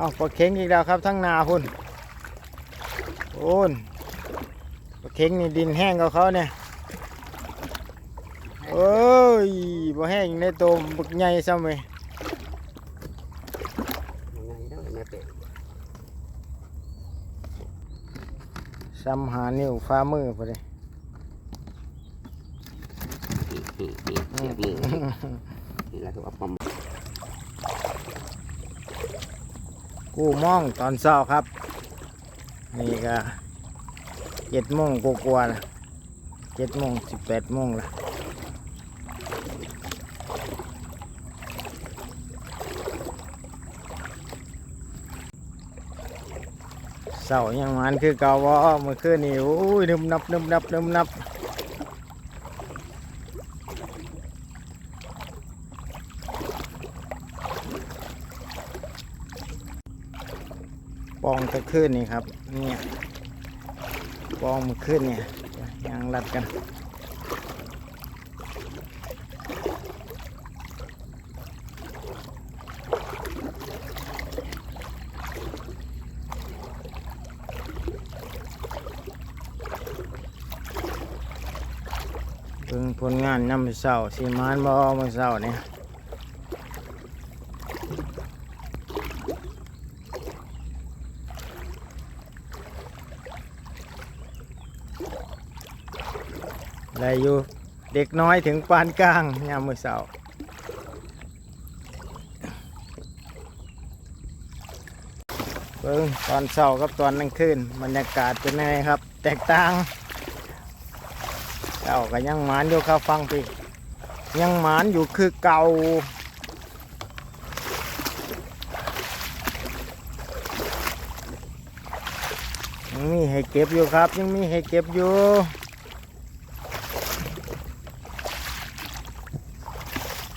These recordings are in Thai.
เอาปลาเข็งอีกแล้วครับทั้งนาพุ่นโอนปลาเข็งนี่ดินแห้งกับเขาเนี่ยโอ้ยบ่แห้งในโตมบึกใหญ่ซ้ำเลยยังไงเนาะแม่เป็ดซ้ำหานิ้วฟ้ามือพอดีนี่นี่เสียบมือนี่แหละคือว่าปม กู้มองตอนเช้าครับ นี่ก็เจ็ดโมงกว่าๆนะเจ็ดโมงสิบแปดโมงละเสายังมันคือเก่าวะเมื่อคืนนี่โอ้ยนึมนับนึมนับนึมนับ ปองตะคืนนี่ครับเนี่ยปองมื่อคืนเนี่ยยางรัดกันเบิ่งผลงานนำเสาสีมานบ่เมื่อเสาเนี่ย ได้อยู่เด็กน้อยถึงปานกลางยามมื้อเสาเบิ่งตอนเช้ากับตอนกลางคืนบรรยากาศเป็นไงครับ แตกต่างเจ้าก็ยังหมานอยู่ครับฟังพี่ยังหมานอยู่คือเก่ายังมีให้เก็บอยู่ครับ ยังมีให้เก็บอยู่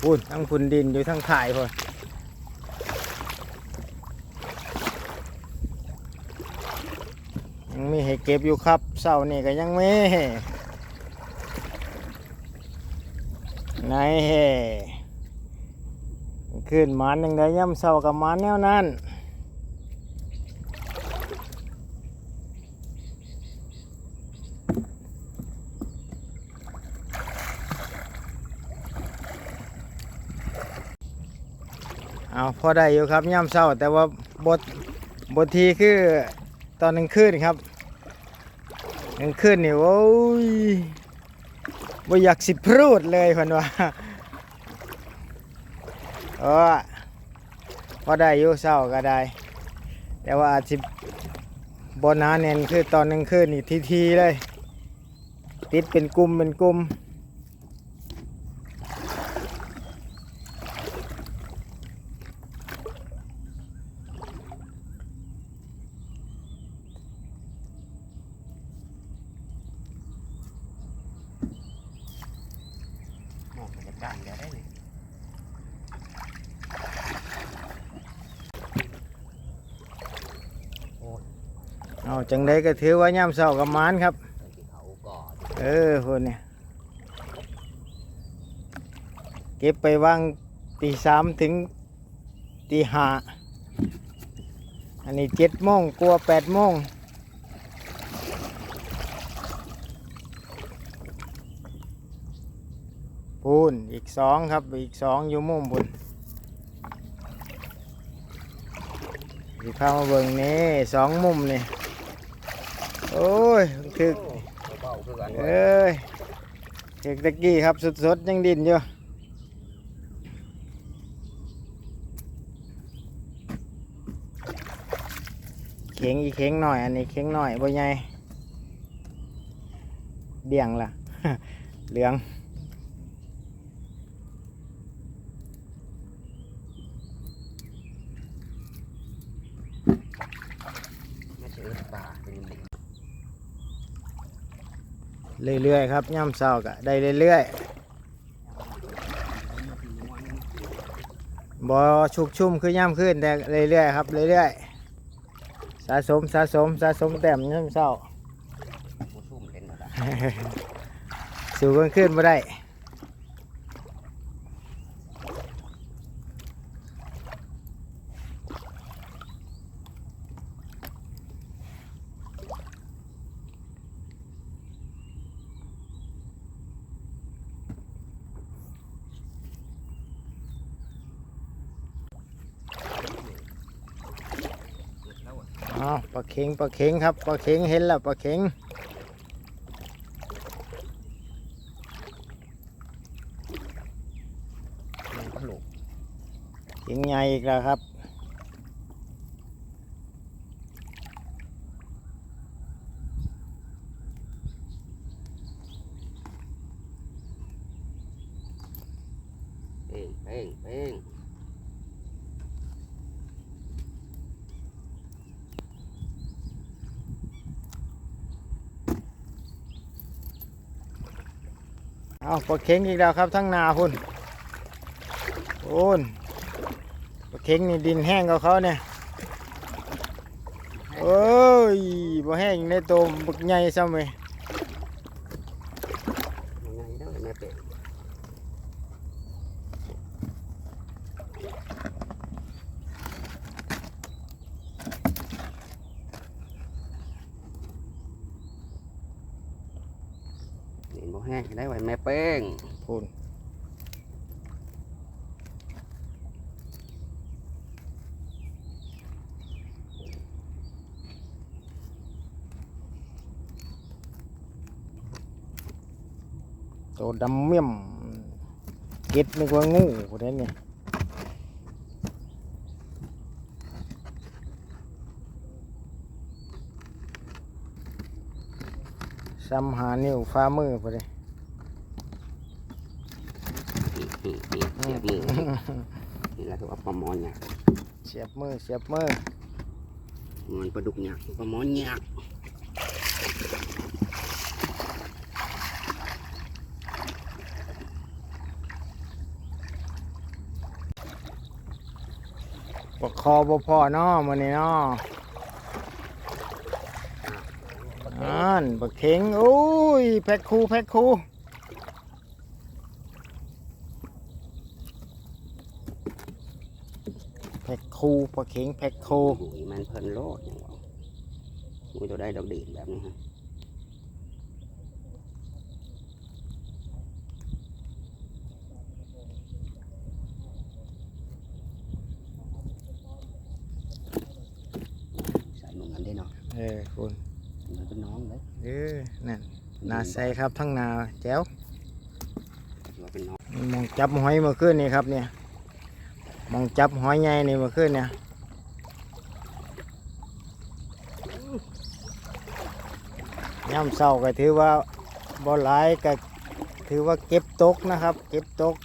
พูนทั้งพุนดินอยู่ทั้งถ่ายพอยังมีให้เก็บอยู่ครับเสานี่ก็ยังมีนายเฮขึ้นมันยังได้ย่ำเศร้ากับมันแนวนั้น เอาพอได้อยู่ครับย่ำเศร้า แต่ว่าบทบททีคือตอนหนึ่งคืนครับหนึ่งคืนนี่โอ้ยบ่อยากสิพรูดเลยเพิ่นว่าเออพอได้อยู่เศร้าก็ได้ แต่ว่าอาจสิบ่หนาแน่นคือตอนกลางคืนนี่ทีๆเลย ติดเป็นกลุ่มเป็นกลุ่มองบรรยากาศเดี๋ยวได้เลย เอาจังไดก็ถือว่าย่ำเศร้ากับมานครับเอออคนเนี่ยเก็บไปวางตีสามถึงตีห้าอันนี้เจ็ดโมงกลัวแปดโมงพูนอีกสองครับ อีกสองอยู่มุมบุญอยู่ข้ามาเบิงนี่สองมุมนี่ โอ้ยคือเถือกเอ้ยเอกตะกี้ครับสดๆยังดินอยู่เข็งอีกเข็งหน่อยอันนี้เข็งหน่อยบ่ใหญ่เดี่ยงล่ะ เหลือง ไม่ใช่ปลาเป็นหลิง เรื่อยๆครับย่ำเศร้าก็ได้เรื่อยๆบ่ชุกชุ่มคือย่ำขึ้นแต่เรื่อยๆครับเรื่อยๆสะสมสะสมสะสมแต้มย่ำเศร้าผู้ซุ่มเล่นหมดอะสูงกันขึ้นมาได้ อ้าปลาเข็งปลาเข็งครับปลาเข็งเห็นแล้วปลาเข็งเข็งใหญ่อีกแล้วครับเป้งเป้งเป้ง เอาปลาเข็งอีกแล้วครับทั้งนาพุ่นโอ้นปลาเข็งนี่ดินแห้งกับเขาเนี่ยโอ้ยบ่แห้งในตัวบักใหญ่ซ้ำเลย ยังไงเด้อแม่เป็ดนี่ บ่แห้งได้ไว้แม่เป้งพูนตัวดำเมี่ยมเก็ดนึกว่างูคนนั่นนี่ ซ้ำหานิ้วฟ้ามือพุ่นเลยนี่นี่เสียบมือนี่แหละคือว่าปลาหมอนเนี่ยเสียบมือเสียบมือมันปลาดุกเนี่ยปลาหมอนเนี่ยปกคอบ่พอเนาะมื้อนี้เนาะ อ่านบักเข็งโอ้ย แพ็คคูแพ็คคูแพ็คคูปลาเข็งแพ็คคูหุยมันเพลินโลดอย่างว่ามุยตัวได้ดอกดีดแบบนี้ฮะใส่มึงกันได้เนาะเออคุณ มันเป็นน้องเลยเออนั่นนาใสครับทั้งนาแจ๋วว่าเป็นน้องนี่มองจับหอยเมื่อคืนนี่ครับเนี่ยมองจับหอยใหญ่นี่เมื่อคืนเนี่ยย่ำเศร้าก็ถือว่าบ่หลายก็ถือว่าเก็บตกนะครับ เก็บตก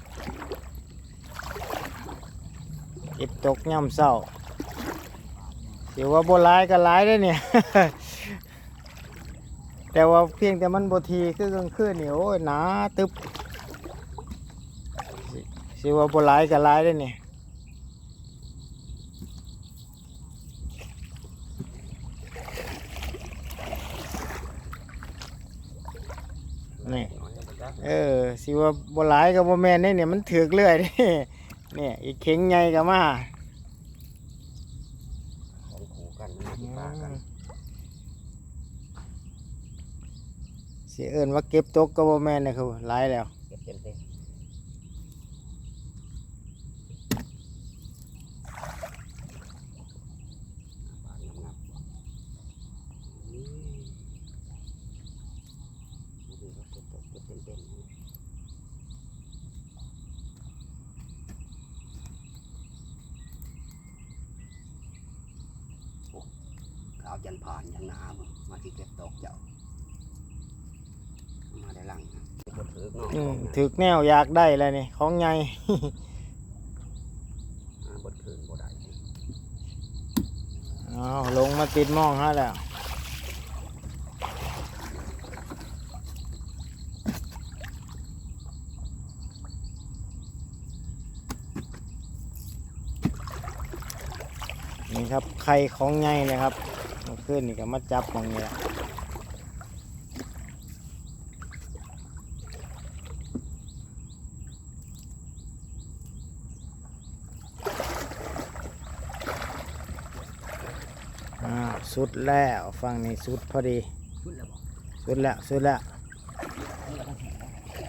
เก็บตกย่ำเศร้าถือว่าบ่หลายก็หลายได้อเนี่ย แต่ว่าเพียงแต่มันบทีคือกลางคืนนี่โอ้ยหนาตึบสิว่าบหลายก็หลายเด้อนี่ยนี่เออสิว่าบหลายก็บ่แม่นเด้เนี่ยมันถือกเรื่อยเด้เนี่ยอีกเข็งใหญ่ก็มาองกันมันมีปากัน สิเอิ้นว่าเก็บตกก็บ่แม่นนะคือหลายแล้ว เก็บเต็มเต็มเขาวจันผ่านยังหนามึงมาที่เก็บตกเจ้าได้หลังนะ บดถือกเนาะอืมของนะถึกแนวอยากได้แล้วนี่ของใหญ่ อ่าบดคืนบดได้ดิอ้าวลงมาติดหมองฮะแล้วนี่ครับไข่ของใหญ่เลยครับเมื่อคืนนี่ก็มาจับของนี่แหละ อ่าสุดแล้วฟังนี่สุดพอดี ชุดแล้วบอกสุดแล้วสุดแล้ว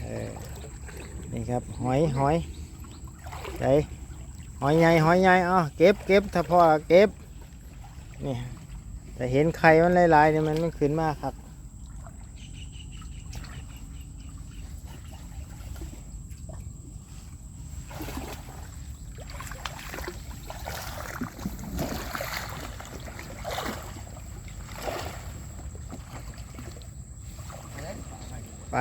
เออนี่ครับหอยหอยใจหอยใหญ่หอยใหญ่เอะเก็บเก็บถ้าพอเก็บนี่แต่เห็นไข่มันหลายๆเนี่ยมันมันขึ้นมากครับ ไป